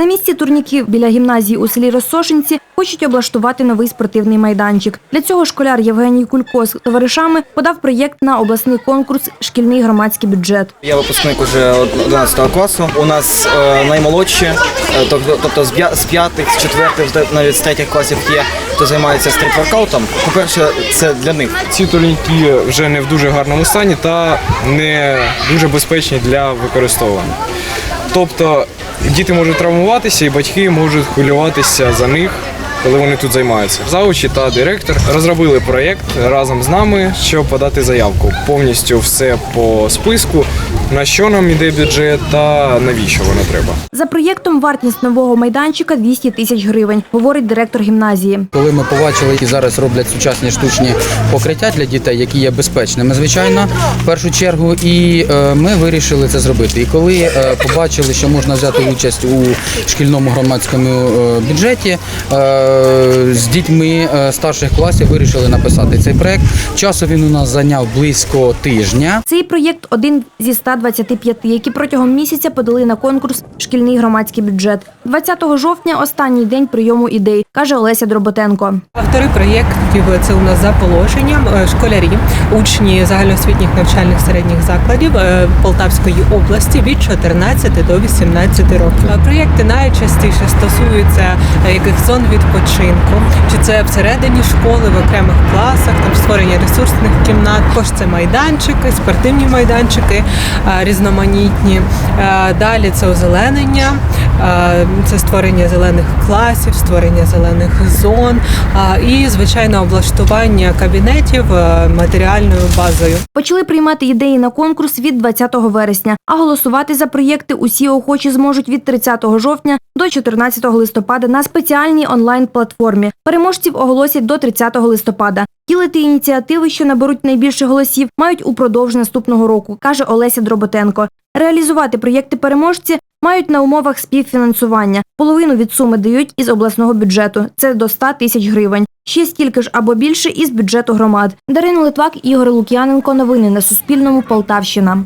На місці турніків біля гімназії у селі Розсошинці хочуть облаштувати новий спортивний майданчик. Для цього школяр Євгеній Кулько з товаришами подав проєкт на обласний конкурс Шкільний громадський бюджет. Я випускник уже 11 класу. У нас е, наймолодші, е, тобто, з п'ятих, з четвертих, навіть з третіх класів є, хто займається стрітворкаутом. По-перше, це для них. Ці турніки вже не в дуже гарному стані та не дуже безпечні для використовування. Тобто діти можуть травмуватися і батьки можуть хвилюватися за них. Коли вони тут займаються, завучі та директор розробили проєкт разом з нами, щоб подати заявку. Повністю все по списку, на що нам іде бюджет та навіщо воно треба. За проєктом вартість нового майданчика 200 тисяч гривень, говорить директор гімназії. Коли ми побачили, які зараз роблять сучасні штучні покриття для дітей, які є безпечними, звичайно, в першу чергу, і е, ми вирішили це зробити. І коли е, побачили, що можна взяти участь у шкільному громадському е, бюджеті, е, з дітьми е, старших класів вирішили написати цей проект. Часу він у нас зайняв близько тижня. Цей проєкт один зі 125, які протягом місяця подали на конкурс Шкільний громадський бюджет. 20 жовтня останній день прийому ідей, каже Олеся Дроботенко. Автори проєктів це у нас за положенням е, школярі, учні загальноосвітніх навчальних середніх закладів е, Полтавської області від 14 до 18 років. Проєкти найчастіше стосуються яких зон відпочинку, чи це всередині школи, в окремих класах, там створення ресурсних кімнат. Також це майданчики, спортивні майданчики е, різноманітні. Е, Далі це озеленення, е, це створення зелених класів, створення зелених зон і звичайно облаштування кабінетів матеріальною базою. Почали приймати ідеї на конкурс від 20 вересня, а голосувати за проєкти усі охочі зможуть від 30 жовтня до 14 листопада на спеціальній онлайн-платформі. Переможців оголосять до 30 листопада. Втілити ініціативи, що наберуть найбільше голосів, мають упродовж наступного року, каже Олеся Дроботенко. Реалізувати проєкти переможці мають на умовах співфінансування. Половину від суми дають із обласного бюджету. Це до 100 тисяч гривень. Ще стільки ж або більше із бюджету громад. Дарина Литвак, Ігор Лук'яненко. Новини на Суспільному. Полтавщина.